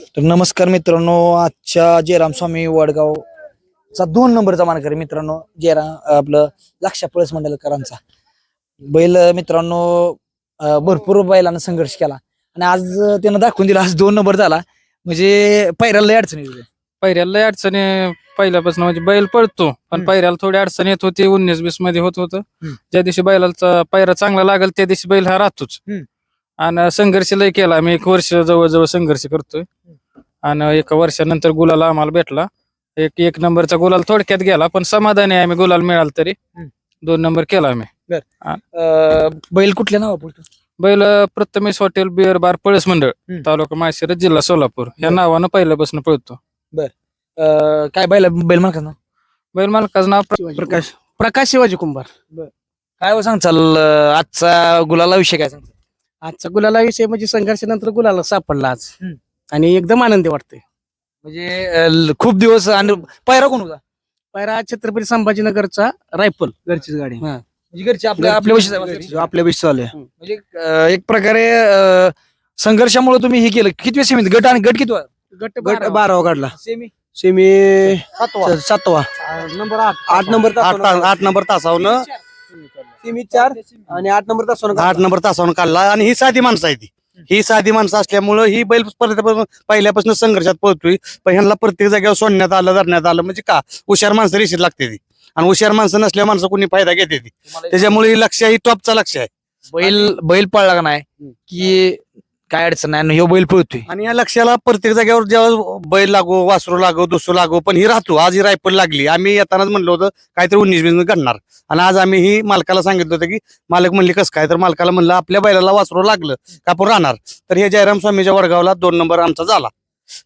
तर नमस्कार मित्रांनो आजच्या जयराम स्वामी वडगावचा दोन नंबरचा मानकरी मित्रांनो जयराम आपलं लक्षा पळस मंडलकरांचा बैल मित्रांनो अं, भरपूर बैलानं संघर्ष केला आणि आज त्यानं दाखवून दिला आज दोन नंबर झाला म्हणजे पैराला लय अडचणी होत्या. पैऱ्याला लय अडचणी पहिल्यापासून म्हणजे बैल पळतो पण हम्म. पैऱ्याला थोडी अडचण येत होती उन्नीस बीसमध्ये होत होतं हम्म. ज्या दिवशी बैलाचा पैरा चांगला लागेल त्या दिवशी बैल हा राहतोच हम्म. आणि संघर्ष लय केला. आम्ही एक वर्ष जवळजवळ संघर्ष करतोय. आणि एका वर्षानंतर गुलाल आम्हाला भेटला. एक एक नंबरचा गुलाल थोडक्यात गेला पण समाधानी आहे आम्ही गुलाल मिळाला तरी. दोन नंबर केला आम्ही. अं, बैल कुठल्या नावा बोलतो बैल Prathamesh hotel beer bar Palas मंडळ हम्म. तालुका माळशिरस जिल्हा सोलापूर. या बरं. नावानं पहिल्यापासून पळतो. काय बैल बैल मालका नाव? बैल मालकाचं नाव प्र- प्रकाश. प्रकाश शिवाजी कुंभार. काय हो सांगचाल अं, आजचा गुलाला विषय काय सांगचाल? आजचा गुलाला विषय म्हणजे संघर्षानंतर गुलाला सापडला आज. हम्म. आणि एकदम आनंदी वाटतोय. म्हणजे अं, खूप दिवस आणि पैरा कोण होता? पैरा छत्रपती संभाजीनगरचा रायफल. घरचीच गाडी. म्हणजे घरचे आपल्या आपल्या विषयी जो आपल्या विषय चालू आहे. म्हणजे अं, एक प्रकारे अं, संघर्षामुळे तुम्ही हे केलं. किती सेमी गट आणि गट किती गट गट बारा. बारावा काढला. सेमी सेमी सातवा. सातवा. नंबर आठ. आठ नंबर आठ आठ नंबर तासावनं. सेमी चार आणि आठ नंबर तासावनं आठ नंबर तासावनं काढला आणि ही साधी माणसं आहे ती. ही साधी माणसं असल्यामुळं ही बैल परत पहिल्यापासून संघर्षात पळतोय. पण ह्यांना प्रत्येक जागेवर सोडण्यात आलं धरण्यात आलं. म्हणजे का? हुशार माणसं रेषेत लागते ती. आणि हुशार माणसं नसल्या माणसं कोणी फायदा घेते ती. त्याच्यामुळे ही लक्ष ही टॉपचा लक्ष आहे. बैल बैल पळला का नाही? की काय अडचण नाही आणि ह्यो बैल पळतोय. आणि या लक्षाला प्रत्येक जागेवर जेव्हा बैल लागो वासरू लागो दुसरू लागो पण ही राहतो. आज ही रायफल लागली. आम्ही येतानाच म्हणलं होतं काहीतरी उन्नीस बीस घडणार. आणि आज आम्ही ही मालकाला सांगितलं होतं की मालक म्हणले कसं काय? तर मालकाला म्हणलं आपल्या बैलाला वासरू लागलं का आपण राहणार? तर हे जयराम स्वामीच्या वडगावला दोन नंबर आमचा झाला.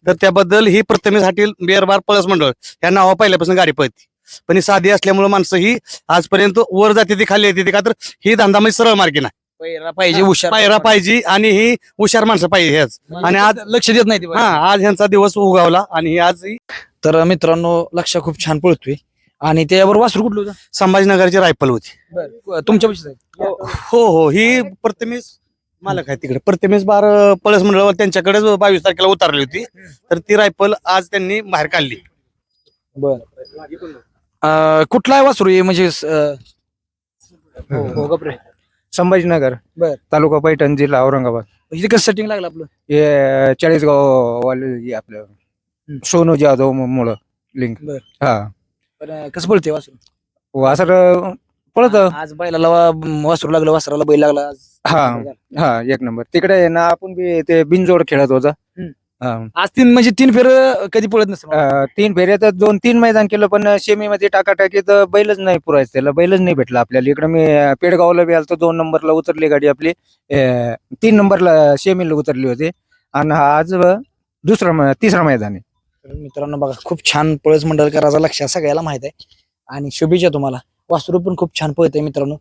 तर त्याबद्दल ही प्रथमेसाठी बेरबार पळस मंडळ या नावा पहिल्यापासून गाडी पळती. पण ही साधी असल्यामुळे माणसं ही आजपर्यंत वर जाते ती खाली येते ती का तर ही धंदा म्हणजे सरळ मार्गी नाही. पैरा पाहिजे हुशार पायरा पाहिजे आणि ही हुशार माणसं पाहिजे आणि आज लक्ष देत नाही ती. हा आज ह्यांचा दिवस उगावला आणि ही आज ही तर मित्रांनो लक्ष खूप छान पळतोय. आणि त्याच्यावर वासरू कुठलं होतं? संभाजीनगरची रायफल होती. तुमच्या पैसे हो हो ही. प्रथमेश मालक आहे तिकडे. प्रथमेश बार पळस मंडळ त्यांच्याकडेच बावीस तारखेला उतरली होती तर ती रायफल आज त्यांनी बाहेर काढली. बर. कुठला आहे वासरू? हे म्हणजे अं, हो, हो. संभाजीनगर बर. तालुका पैठण जिल्हा औरंगाबाद. इथे कसं सेटिंग लागलं आपलं? हे चाळीसगाव वाले हे आपलं सोनू जाधव मुळे लिंक बर. हा. पण अं, कसं पळते वासरू? वासर पळत. आज बैलाला वा- वासरू लागलं वासराला बैल लागला आज हा. हा एक नंबर. तिकडे आहे ना आपण बी ते बिनजोड खेळत होता. हम्म. आज तीन म्हणजे तीन फेर कधी पळत नसतं अं, तीन फेऱ्यात दोन तीन मैदान केलं पण सेमी मध्ये टाकाटाकीत बैलच नाही पुरायचं त्याला बैलच नाही भेटला आपल्याला. इकडे मी अं, पेडगावला बी आलतो दोन नंबरला उतरली गाडी आपली. अं, तीन नंबरला सेमीला उतरली होती. आणि हा आज अं, दुसरा मै- तिसरा मैदान आहे. तर मित्रांनो बघा खूप छान पळस मंडळ करायचा लक्ष सगळ्याला माहीत आहे. आणि शुभेच्छा तुम्हाला. वासरू पण खूप छान पळत आहे मित्रांनो.